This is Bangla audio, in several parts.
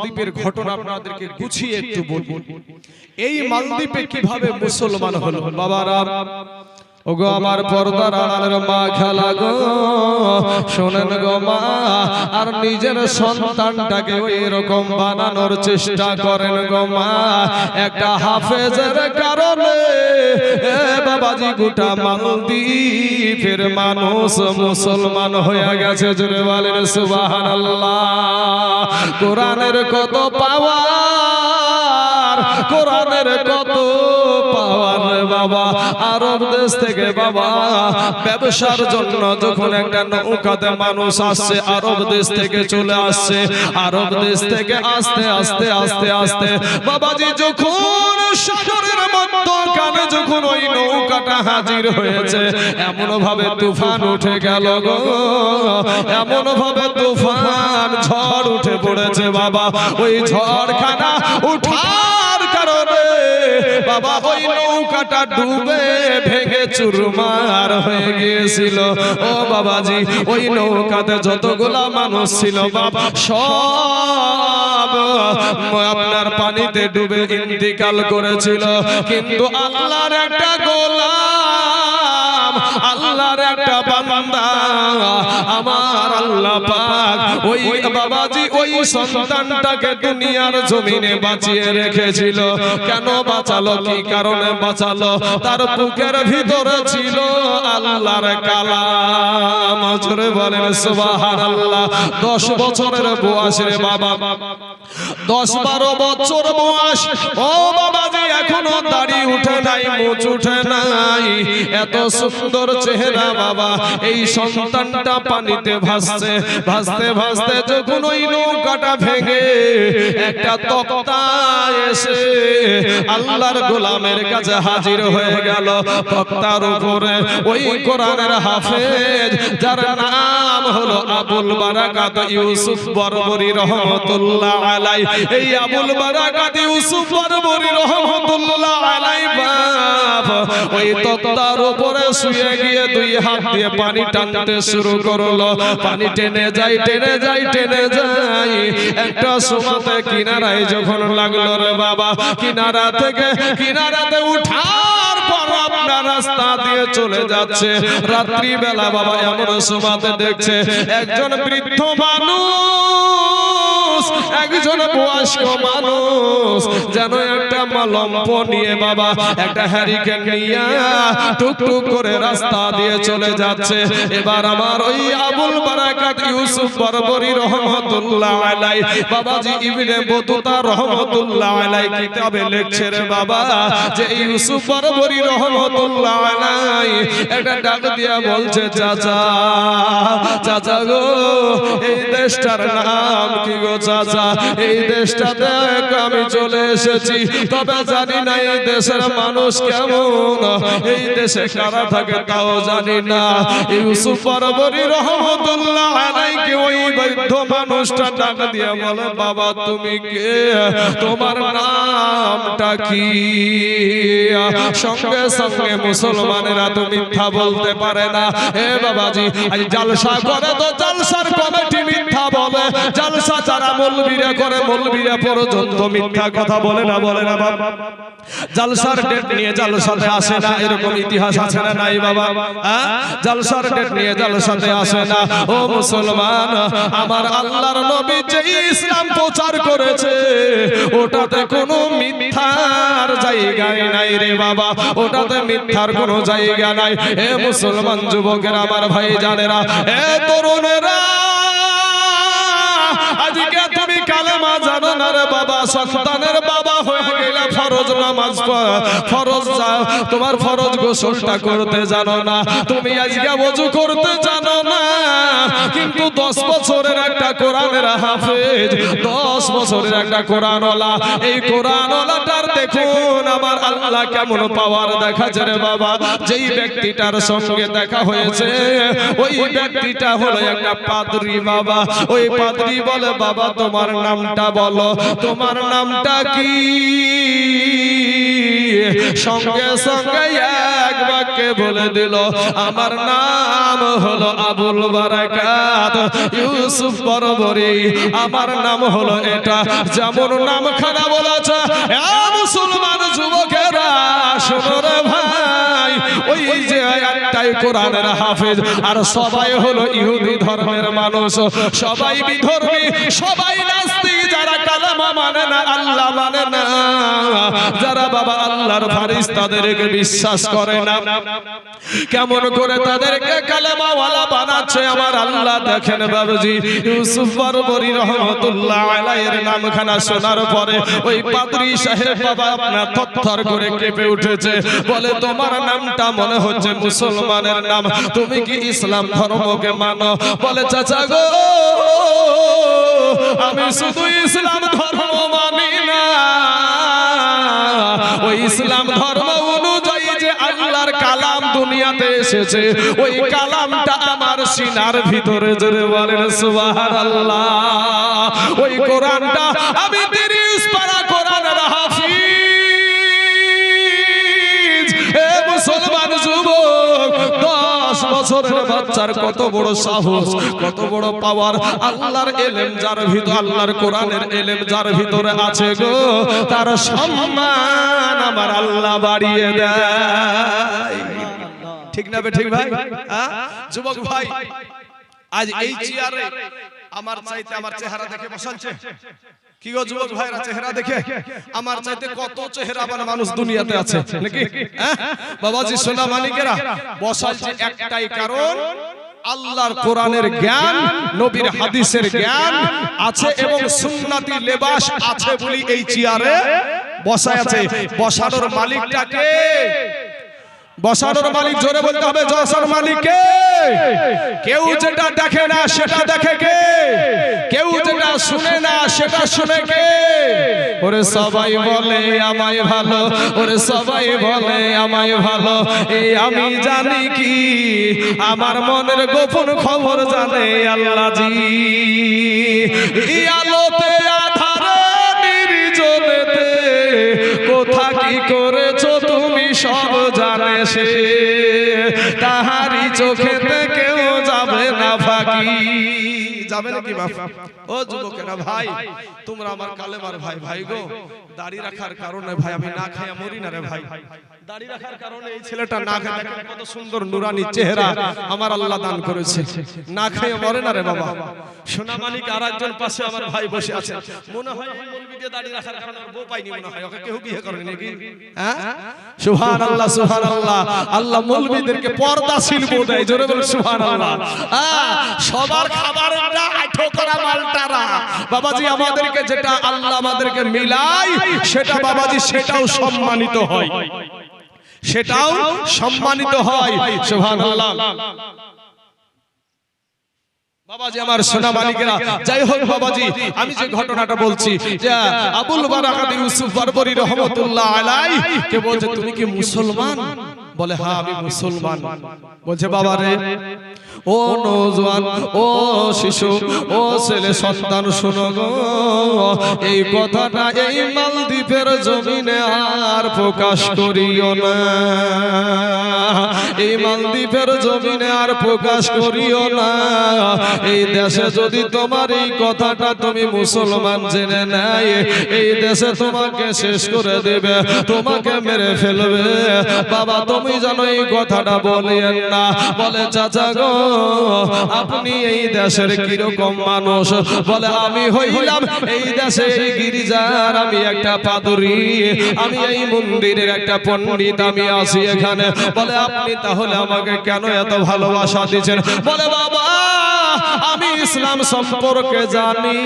মালদ্বীপের ঘটনা আপনাদেরকে গুছিয়ে একটু বলব এই মালদ্বীপে কীভাবে মুসলমান হলো? বাবারা ওগো আমার পর্দার আড়ালের মা, খেলা গো। শোনেন গো মা, আর নিজের সন্তানটাকে ওই রকম বানানোর চেষ্টা করেন গো মা। একটা হাফেজের কারণে বাবাজি গোটা মালদ্বীপের মানুষ মুসলমান হয়ে গেছে জোরে বলেন সুবহানাল্লাহ। কোরআনের কত পাওয়ার কোরআনের কত আরব দেশ থেকে বাবা, ব্যবসার জন্য যখন একটা নৌকাতে মানুষ আসছে, আরব দেশ থেকে চলে আসছে, আরব দেশ থেকে আস্তে আস্তে আস্তে আস্তে, বাবাজি যখন সাগরের মধ্যখানে যখন ওই নৌকাটা হাজির হয়েছে এমন ভাবে তুফান উঠে গেল গো এমন ভাবে তুফান, ঝড় উঠে পড়েছে বাবা, ওই ঝড়খানা কারণে বাবা ওই নৌকাটা ডুবে ভেঙে চুরমার হয়ে গিয়েছিল। ও বাবাজি, ওই নৌকাতে যতগুলা মানুষ ছিল বাবা সব আপনার পানিতে ডুবে ইন্তিকাল করেছিল। কিন্তু আল্লাহর একটা গোলাম আল্লাহর একটা বান্দা। আমার আল্লাহ পাক ওই বাবাজি ওই সন্তানটাকে দুনিয়ার জমিনে বাঁচিয়ে রেখেছিল। কেন বাঁচালো? কি কারণে বাঁচালো? তার বুকের ভিতরে ছিল আল্লাহর কালাম। জোরে বলেন, সুবহানাল্লাহ। 10 বছরের বয়স বাবা। দশ বারো বছর বয়স। ও বাবাজি এখনও দাড়ি উঠে নাই মুচ উঠে নাই। এত সুন্দর চেহারা বাবা, এই সন্তানটা পানিতে ভাসছে। ভাসতে ভাসতে যখন ওই নৌকাটা ভেঙে একটা তক্তা এসে আল্লাহর গোলামের কাছে হাজির হয়ে গেল। তক্তার উপরে ওই কোরআনের হাফেজ, যার নাম হলো আবুল বারাকাত ইউসুফ বরবরি রহমতুল্লাহ আলাই এই আবুল বারাকাত ইউসুফ বরবরি রহমতুল্লাহ আলাই শুয়ে গিয়ে দুই হাত দিয়ে পানি শুরু করল পানি টেনে টেনে টেনে একটা কিনারায় যখন লাগল রে বাবা কিনারা থেকে কিনারাতে উঠার পর আপনার রাস্তা দিয়ে চলে যাচ্ছে রাত্রি বেলা বাবা এমন সময়তে দেখছে, একজন বৃদ্ধ মানুষ একজন বয়স্ক মানুষ, যেন একটা নিয়ে বাবা, একটা হ্যারিকেন নিয়ে টুকটুক করে রাস্তা দিয়ে চলে যাচ্ছে। এবার আমার ওই আবুল বারাকাত ইউসুফ বরবরি রহমতুল্লাহ আলাই, বাবাজি ইবনে বতুতা রহমতুল্লাহ আলাই কিতাবে লিখছে রে বাবা যে ইউসুফ বরবরি রহমতুল্লাহ আলাই একটা ডাক দিয়া বলছে, চাচা চাচা গো, এই দেশটার নাম কি গো চাচা, এই দেশটাতে আমি চলে এসেছি। তবে জানি না এই দেশের মানুষ কেমন। এই দেশে কারা থাকে তাও জানি না। ইউসুফ বরবরি রহমতুল্লাহ আলাইকে ওই মানুষটা দিয়ে বলে, বাবা, তুমি কে? তোমার নামটা কি? সঙ্গে সঙ্গে মুসলমানেরা তো মিথ্যা বলতে পারে না। বাবাজি জালসা করে তো জালসার যারা মৌলবীরা করে, মৌলবীরা পর্যন্ত মিথ্যা কথা বলে না বলে না বাবা জালসার ডেট নিয়ে জালসাতে আসে না, এরকম ইতিহাস আছে না নাই, বাবা? হ্যাঁ? জালসার ডেট নিয়ে জালসাতে আসে না। ও মুসলমান, আমার আল্লাহর নবী যে ইসলাম প্রচার করেছে, ওটাতে কোনো মিথ্যার জায়গায় নাই রে বাবা। ওটাতে মিথ্যার কোনো জায়গা নাই। এ মুসলমান যুবকেরা, আমার ভাই জানেরা এ তরুণেরা Fuck! কালেমা বাবা, সন্তানের বাবা হয়ে গেলে ফরজ নামাজ ফরজ যা- তোমার ফরজ গোসলটা করতে জানো না। তুমি আজকে ওযু করতে জানো না। কিন্তু দশ বছরের একটা কোরআনের হাফেজ, দশ বছরের একটা এই দেখুন, আমার আল্লাহ কেমন পাওয়ার দেখাচ্ছে রে বাবা। যেই ব্যক্তিটার সঙ্গে দেখা হয়েছে, ওই ব্যক্তিটা হলো একটা পাদ্রী বাবা। ওই পাদ্রী বলে, বাবা, তোমার নামটা বলো, তোমার নামটা কি? সঙ্গে সঙ্গে এক বাক্যে বলে দিল, আমার নাম হলো আবুল বারাকাত, ইউসুফ বরবরি আমার নাম হলো এটা, যেমন নাম খানা বলেছে মুসলমান যুবকেরা, শোনো ভাই, ওই যে একটাই কোরআনের হাফেজ, আর সবাই হলো ইহুদি ধর্মের মানুষ। সবাই বিধর্মী, সবাই নাস্তিক, যারা কালামা মানে না, আল্লাহ মানে না। যারা বাবা আল্লাহর ফারিস তাদেরকে বিশ্বাস করে না। কেমন করে তাদেরকে কালেমাওয়ালা বানাচ্ছে আমার আল্লাহ দেখেন বাবুজি। ইউসুফ বরবরি রহমতুল্লাহ আলাইয়ের নামখানা শোনার পরে ওই পাদ্রী সাহেব বাবা আপনার থরথর করে কেঁপে উঠেছে। বলে, তোমার নামটা মনে হচ্ছে মুসলমানের নাম তুমি কি ইসলাম ধর্মকে মানো? বলে চাচা গো আমি শুধু ইসলাম ধর্ম মানি না। ওই ইসলাম ধর্ম অনুযায়ী যে আল্লাহর কালাম দুনিয়াতে এসেছে ওই কালামটা আমার সিনার ভিতরে জোরে বলেন সুবহানাল্লাহ। ওই কোরআনটা আমি তিরিশ বাচ্চার কত বড় সাহস কত বড় পাওয়ার। আল্লাহর এলেম যার ভিতর আল্লাহর কোরআনের এলেম যার ভিতরে আছে গো তার সম্মান আমার আল্লাহ বাড়িয়ে দেয়। ঠিক না বে ঠিক ভাই? হ্যাঁ? যুবক ভাই আজ এই চেয়ারে আমার চাইতে আমার চেহারা দেখে বসাচ্ছে কি গো যুবক ভাইরা চেহারা দেখে আমার চাইতে কত চেহারা চেহারাবান মানুষ দুনিয়াতে আছে নাকি? হ্যাঁ? বাবাজি সোনা মানিকেরা বসাচ্ছে একটাই কারণ আল্লাহর কোরআনের জ্ঞান নবীর হাদিসের জ্ঞান আছে এবং সুন্নাতি লেবাস আছে বলি এই চেয়ারে বসায় আছে বসানোর মালিকটাকে বসানোর মালিক জোরে বলতে হবে জসার মালিককে কেউ যেটা দেখে না সেটা দেখে কে? কেউ যেটা শুনে না সেটা শুনে কে? ওরে সবাই বলে আমায় ভালো ওরে সবাই বলে আমায় ভালো এই আমি জানি কি? আমার মনের গোপন খবর জানে আল্লাহ জি। এই আলোতে সে তাহারি চোখেতে কেউ যাবে না ফাঁকি। যাবে নাকি বাবা ও যুবকেরা ভাই তোমরা আমার কালেমার ভাই ভাই গো। দাড়ি রাখার কারণে ভাই আমি না খাইয়া মরি না রে ভাই। দাড়ি রাখার কারণে এই ছেলেটা না খায় কত সুন্দর নুরানি চেহারা আমার আল্লাহ দান করেছে। না মরে না রে বাবা। সোনা মালিক আর একজন পাশে আমার ভাই বসে আছে। মনে হয় এই মৌলবি দিয়ে দাড়ি রাখার কারণে বউ পাইনি মনে হয় ওকে কেউ বিয়ে করেনি নাকি? হ্যাঁ? সুবহান আল্লাহ আল্লাহ আল্লাহ পর্দাশীল বউ দেয় জোরে বলে সবার খাবারটা আঠো মালটারা। বাবাজি আমাদেরকে যেটা আল্লাহ আমাদেরকে মিলাই সেটা বাবাজি সেটাও সম্মানিত হয়। সেটাও সম্মানিত হয়। সুবহানাল্লাহ। বাবাজি আমার সোনা মালিকেরা যাই হোক বাবাজি আমি যে ঘটনাটা বলছি যে আবুল বারাকাত ইউসুফ বারবরি রহমতুল্লাহ আলাই কে বলছে তুমি কি মুসলমান? বলে হ্যাঁ আমি মুসলমান। বলছে বাবা রে ও নওজোয়ান ও শিশু, ও ছেলে, সন্তান, শোনো এই কথাটা এই মালদ্বীপের জমিনে আর প্রকাশ করিও না। এই মালদ্বীপের জমিনে আর প্রকাশ করিও না। এই দেশে যদি তোমার এই কথাটা তুমি মুসলমান জেনে নাই এই দেশে তোমাকে শেষ করে দেবে, তোমাকে মেরে ফেলবে। বাবা, তুমি জানো এই কথাটা বলিয়েন না। বলে, চাচা গো আপনি এই দেশের কীরকম মানুষ? বলে, আমি হইলাম এই দেশে গিরিজার, আমি একটা পাদুরি, আমি এই মন্দিরের একটা পণ্ডিত, আমি আছি এখানে। বলে, আপনি তাহলে আমাকে কেন এত ভালোবাসা দিচ্ছেন? বলে, বাবা, আমি ইসলাম সম্পর্কে জানি,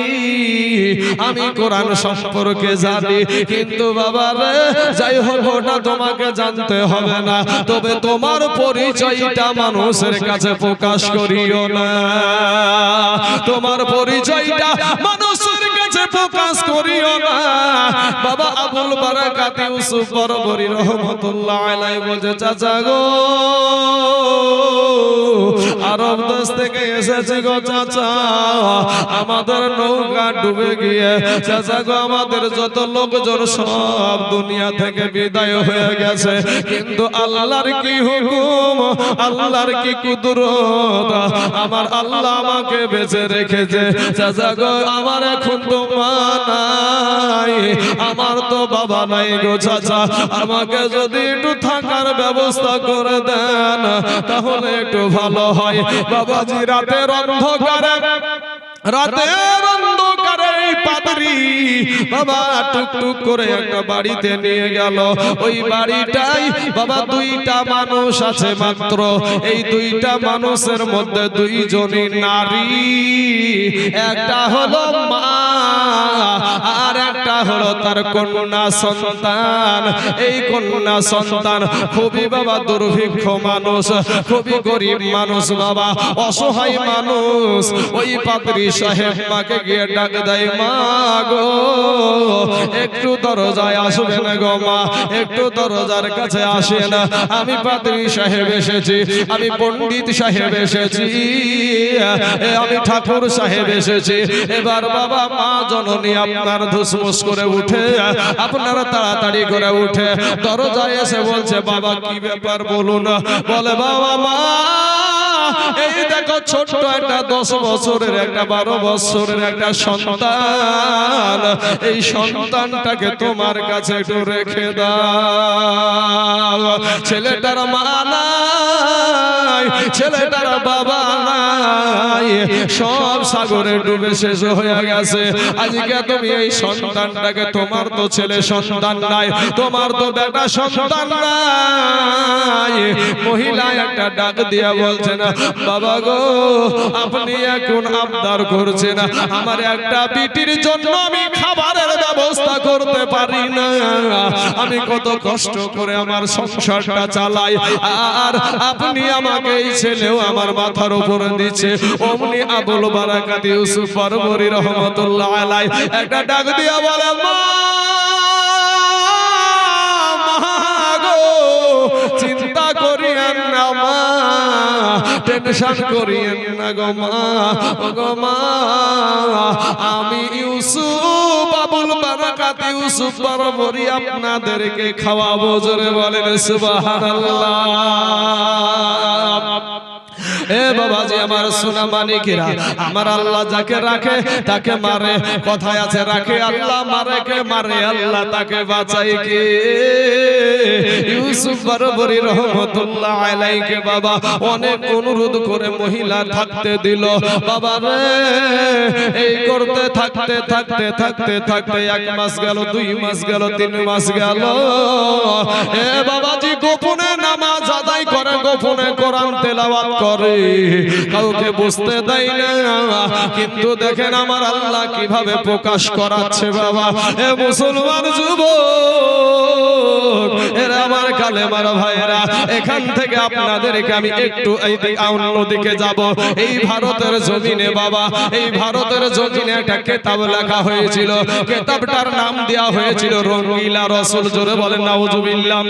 আমি কোরআন সম্পর্কে জানি, কিন্তু বাবা রে, যাই হোক, ওটা তোমাকে জানতে হবে না। তবে তোমার পরিচয়টা মানুষের কাছে প্রকাশ করিও না। তোমার পরিচয়টা মানুষের কাছে কাছে প্রকাশ করিও না। বাবা আবুল বারাকাত ইউসুফ বরবরি রহমতুল্লাহ আলাইহি বলে চাচা গো। আরব দেশ থেকে এসেছি গো চাচা। আমাদের নৌকা ডুবে গিয়ে, চাচা গো, আমাদের যত লোকজন সব দুনিয়া থেকে বিদায় হয়ে গেছে। কিন্তু আল্লাহর কি হুকুম? আল্লাহর কি কুদরত? আমার আল্লাহ আমাকে বেঁচে রেখেছে। চাচা গো, আমার এখন তো মা নাই, আমার তো বাবা নাই গো চাচা। আমাকে যদি একটু থাকার ব্যবস্থা করে দেন, তাহলে একটু ভালো হয়। বাবাজি, রাতের অন্ধকারে রাতের অন্ধকারে পাদরি বাবা টুক টুক করে একটা বাড়িতে নিয়ে গেল। ওই বাড়িটাই বাবা দুইটা মানুষ আছে মাত্র। এই দুইটা মানুষের মধ্যে দুইজনই নারী। একটা হলো মা হলো তার কন্যা সন্তান। এই কন্যা সন্তান খুবই বাবা দুর্ভিক্ষ মানুষ, খুবই গরিব মানুষ বাবা, অসহায় মানুষ। ওই পাত্রী সাহেব মাকে গিয়ে ডাক দেয়, মা গো, একটু দরজায় আসবে না গো মা, একটু দরজার কাছে আসে না আমি পাত্রী সাহেব এসেছি, আমি পণ্ডিত সাহেব এসেছি আমি ঠাকুর সাহেব এসেছি। এবার বাবা, মা জননী আপনার ধুসমুস করে উঠে। আপনারা তাড়াতাড়ি করে উঠে। দরজায় এসে বলছে, বাবা, কি ব্যাপার বলুন? বলে, বাবা, মা, এই দেখো ছোট্ট একটা দশ বছরের একটা, বারো বছরের একটা সন্তান। এই সন্তানটাকে তোমার কাছে একটু রেখে দাও। ছেলেটার মা নাই ছেলেটার বাবা নাই সব সাগরে ডুবে শেষ হয়ে গেছে। আজকে তুমি এই সন্তানটাকে, তোমার তো ছেলে সন্তান নাই, তোমার তো বেটা সন্তান নাই। মহিলা একটা ডাক দিয়া বলছে না, বাবা গো, আপনি এখন আবদার করছেন আমার একটা বিটির জন্য আমি খাবারের ব্যবস্থা করতে পারি না। আমি কত কষ্ট করে আমার সংসারটা চালাই, আর আপনি আমাকে এই ছেলেও আমার মাথার উপরে দিচ্ছে। অমনি আবুল বারাকাত ইউসুফ আলাই একটা ডাক দিয়া বলে চিন্তা করিয়েন না, মা, টেনশন করিয়েন না গো, মা গো মা, আমি ইউসুফ, আবুল বারাকাত ইউসুফ আপনাদেরকে খাওয়াবো, জোরে বলেন সুবহানাল্লাহ। এ বাবাজি, আমার সোনা মানিকেরা আমার আল্লাহ যাকে রাখে, তাকে মারে, কথায় আছে, রাখে আল্লাহ, মারে কে মারে, আল্লাহ তাকে বাঁচাই কে? ইউসুফ বরবরি রহমতুল্লাহ আলাইকে বাবা, অনেক অনুরোধ করে মহিলা থাকতে দিল। বাবা রে, এই করতে থাকতে থাকতে থাকতে থাকতে এক মাস গেল, দুই মাস গেল, তিন মাস গেল। এ বাবাজি, গোপনে নামাজ আদায় করে, গোপনে কোরআন তেলাওয়াত করে। কাউকে বুঝতে দেয় না। কিন্তু দেখেন আমার আল্লাহ কীভাবে প্রকাশ করাচ্ছে বাবা। এ মুসলমান যুবক, এরা আমার ভাইয়েরা, এখান থেকে আপনাদেরকে আমি একটু অন্যদিকে যাব। এই ভারতের জমিনে বাবা, এই ভারতের জমিনে একটা কেতাব লেখা হয়েছিল। কেতাবটার নাম দেওয়া হয়েছিল রঙ্গিলা রসুল, জোরে বলেন, নাউজুবিল্লাহ।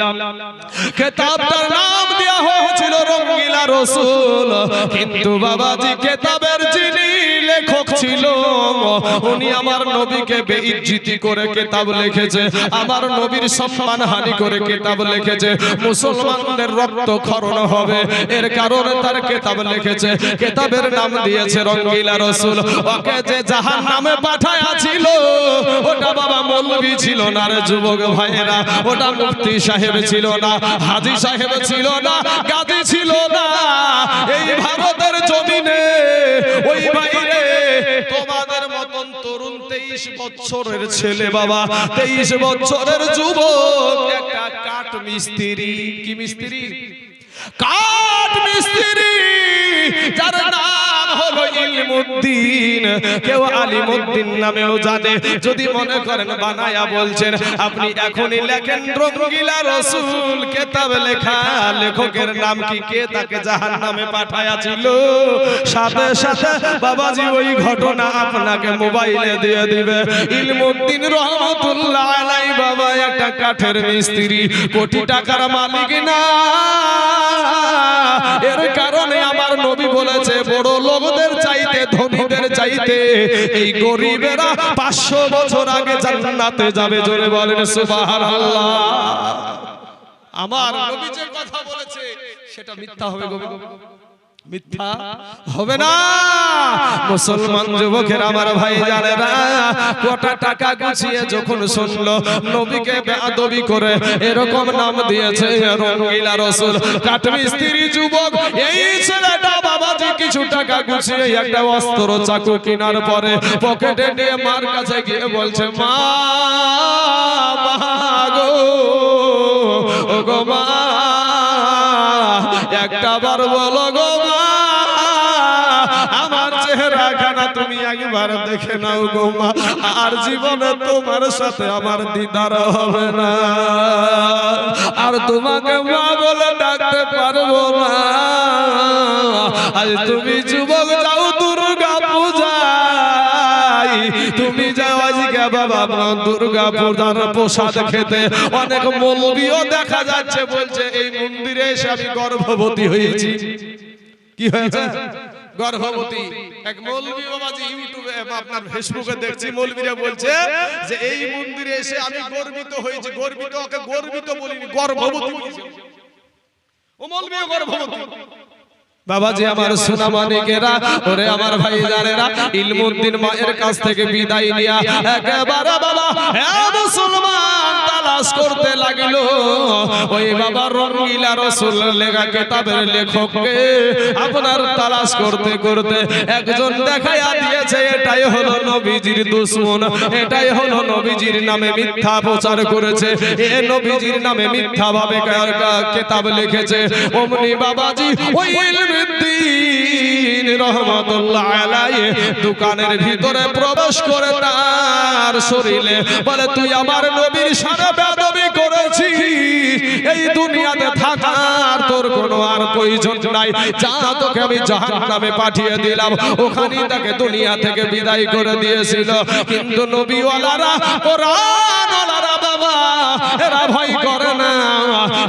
কেতাবটার নাম দেওয়া হয়েছিল রঙ্গিলা রসুল। কিন্তু বাবাজি, কেতাবের যিনি লেখক ছিল। উনি আমার নবীকে বেইজ্জতি করে কেতাব লিখেছে। আমার নবীর সম্মান হানি করে কেতাব লিখেছে। মুসলমানদের রক্ত খরণ হবে। এর কারণে তার কেতাব লিখেছে। কেতাবের নাম দিয়েছে রঙ্গিলা রসুল। ওকে যে জাহান নামে পাঠাইয়াছিল ওটা বাবা মৌলবি ছিল না রে যুবক ভাইয়েরা। ওটা মুফতি সাহেব ছিল না হাজি সাহেব ছিল না গাজী ছিল না। এই ভারতের জমিনে ওই বাইরে তোমাদের মতন তরুণ তেইশ বছরের ছেলে বাবা, তেইশ বছরের যুবক, একটা কাঠ মিস্ত্রি। কি মিস্ত্রি? কাঠ মিস্ত্রি, যার নাম হলো ইলমুদ্দিন কেউ আলিমুদ্দিন নামেও জানে। যদি মনে করেন বানায়া বলছেন, আপনি এখনই লেখেন রঙ্গিলা রসুল, কেতাব লেখা। লেখকের নাম কি কে তাকে জাহান নামে পাঠায়াছিল? সাথে সাথে বাবাজি, ওই ঘটনা আপনাকে মোবাইলে দিয়ে দিবে। ইলমুদ্দিন রহমতুল্লাহ আলাই বাবা, একটা কাঠের মিস্ত্রি, কোটি টাকার মালিক না। এর কারণে আমার নবী বলেছে, বড় লোকদের চাইতে ধনীদের চাইতে এই গরিবেরা পাঁচশো বছর আগে জান্নাতে যাবে জোরে বলেন সুবহানাল্লাহ। আমার নবী যে কথা বলেছে সেটা মিথ্যা হবে গো। মিথ্যা হবে না। মুসলমান যুবকের আমার ভাই জানে না। কটা টাকা গুছিয়ে যখন শুনলো নবীকে বেয়াদবি করে এরকম নাম দিয়েছে রঙ্গিলা রসুল। কাঠমিস্ত্রি যুবক এই ছেলেটা বাবাজি কিছু টাকা গুছিয়ে একটা অস্ত্র চাকু কেনার পরে পকেটে নিয়ে মার কাছে গিয়ে বলছে মা মা গো ও গো মা একটা বার বলো গো আমার চেহারা খানা তুমি একবার দেখে নাও গো মা, আর জীবনে তোমার সাথে আমার দিদার হবে না। আর তোমাকে মা বলে ডাকতে পারব না। আজ তুমি যুবক বাবা দুর্গা পূজার প্রসাদ খেতে অনেক মৌলবীও দেখা যাচ্ছে, বলছে, এই মন্দিরে এসে আমি গর্ভবতী হয়েছি। কি হয়েছে? গর্ভবতী। আপনার ফেসবুকে দেখছি মৌলবীরা বলছে যে, এই মন্দিরে এসে আমি গর্বিত হয়েছি, গর্বিত গর্বিত বলিনি গর্ভবতী। বাবাজি আমার সোনা মানিকেরা ওরে আমার ভাই জানেরা ইলমুদ্দিন মায়ের কাছ থেকে বিদায় নিয়া একেবারে বাবা হ্যাঁ মুসলমান তালাশ করতে লাগিল। ওই বাবা রঙ্গিলা রসুল লেখা কেতাবের লেখককে আপনার তালাশ করতে করতে একজন দেখাইয়া দিয়েছে এটাই হলো নবীজির দুশ্মন এটাই হলো নবীজির নামে মিথ্যা প্রচার করেছে। এ নবীজির নামে মিথ্যা ভাবে কেতাব লিখেছে। অমনি বাবাজি ওই দোকানের ভিতরে প্রবেশ করে তার শরীরে বলে, তুই আমার নবীর সাথে বেদবি এই দুনিয়াতে থাকার তোর কোনো আর প্রয়োজন নাই। যা তোকে আমি জাহান্নামে পাঠিয়ে দিলাম। ওখানেই তাকে দুনিয়া থেকে বিদায় করে দিয়েছিল। কিন্তু নবীওয়ালারা কোরআনওয়ালারা বাবা, এরা ভয় করে না।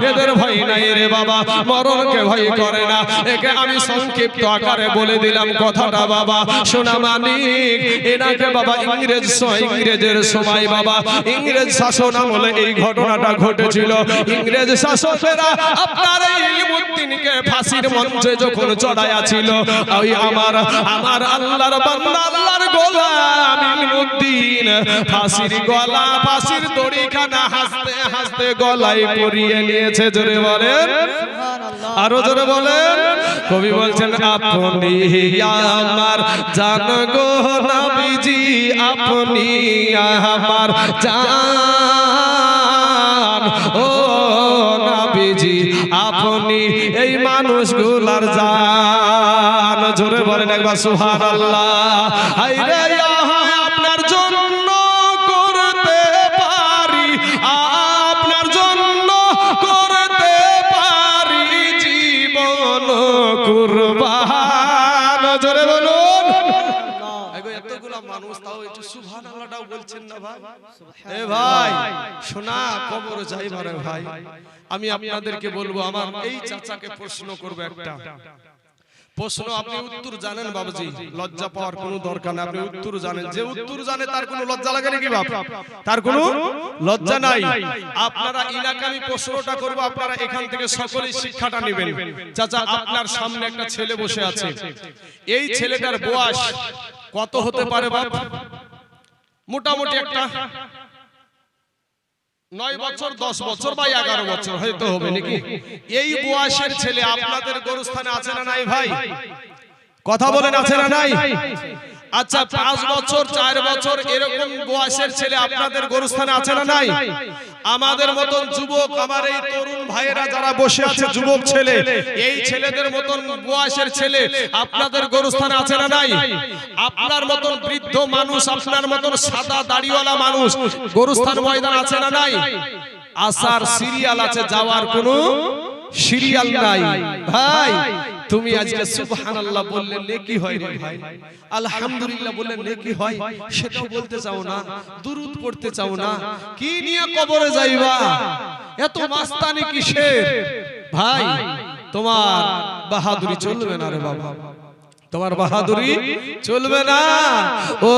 এদের ভয় নাই রে বাবা, মরণকে ভয় করে না। একে আমি সংক্ষিপ্ত আকারে বলে দিলাম কথাটা বাবা। সোনা মানিক, এনাকে বাবা ইংরেজ ইংরেজের সময় বাবা। ইংরেজ শাসন আমলে এই ঘটনাটা ঘটেছিল। ইংরেজ শাসকেরা আপনার ইলমুদ্দিনকে ফাঁসির মঞ্চে যখন চড়াইয়া ছিল, ওই আমার আমার আল্লাহর বান্দা, আল্লাহর গোলাম ইলমুদ্দিন ফাঁসির গলা, ফাঁসির দড়িখানা হাসতে হাসতে গলায় পরিয়ে নিয়েছে জোরে বলেন। আরও জোরে বলেন। কবি বলছেন আপনি আমার জান গো নবীজি আপনি আমার জান ও নবীজি আপনি এই মানুষগুলার জান। জোরে বলেন একবার সুবহানাল্লাহ। হায়রে আহা আপনার কবর যাইবারে ভাই। আমি আপনাদেরকে বলব, আমার এই চাচাকে প্রশ্ন করব একটা। প্রশ্ন, আপনি উত্তর জানেন বাবাজি, লজ্জা পাওয়ার কোনো দরকার নেই। আপনি উত্তর জানেন। যে উত্তর জানে, তার কোনো লজ্জা লাগে নাকি বাপ? তার কোনো লজ্জা নাই। আপনারা আমি প্রশ্নটা করব, আপনারা এখান থেকে সকলেই শিক্ষাটা নেবেন। চাচা, আপনার সামনে একটা ছেলে বসে আছে। এই ছেলেটার বয়স কত হতে পারে বাপ? মোটামুটি একটা নয় বছর দশ বছর বা এগারো বছর হয়তো হবে নাকি? এই বয়সের ছেলে আপনাদের গরুস্থানে আছে না নাই ভাই? কথা বলেন আছে না নাই। আচ্ছা পাঁচ বছর চার বছর এরকম বয়সের ছেলে আপনাদের গরুস্থানে আছে না নাই? আমাদের মতন যুবক আমার এই তরুণ ভাইয়েরা যারা বসে আছে যুবক ছেলে এই ছেলেদের মতন বয়সের ছেলে আপনাদের গরুস্থানে আছে না নাই? আপনার মতন বৃদ্ধ মানুষ আপনার মতন সাদা দাড়িওয়ালা মানুষ গরুস্থান ময়দান আছে না নাই? আসার সিরিয়াল আছে যাওয়ার কোনো সিরিয়াল নাই। ভাই তুমি আজকে সুবহানাল্লাহ বললে নেকি হয় রে ভাই। আলহামদুলিল্লাহ বললে নেকি হয়। সেটাও বলতে চাও না, দুরুদ পড়তে চাও না। কি নিয়ে কবরে যাইবা? এত মাস্তানি কিসে ভাই, তোমার বাহাদুরি চলবে না রে বাবা। তোমার বাহাদুরি চলবে না। ও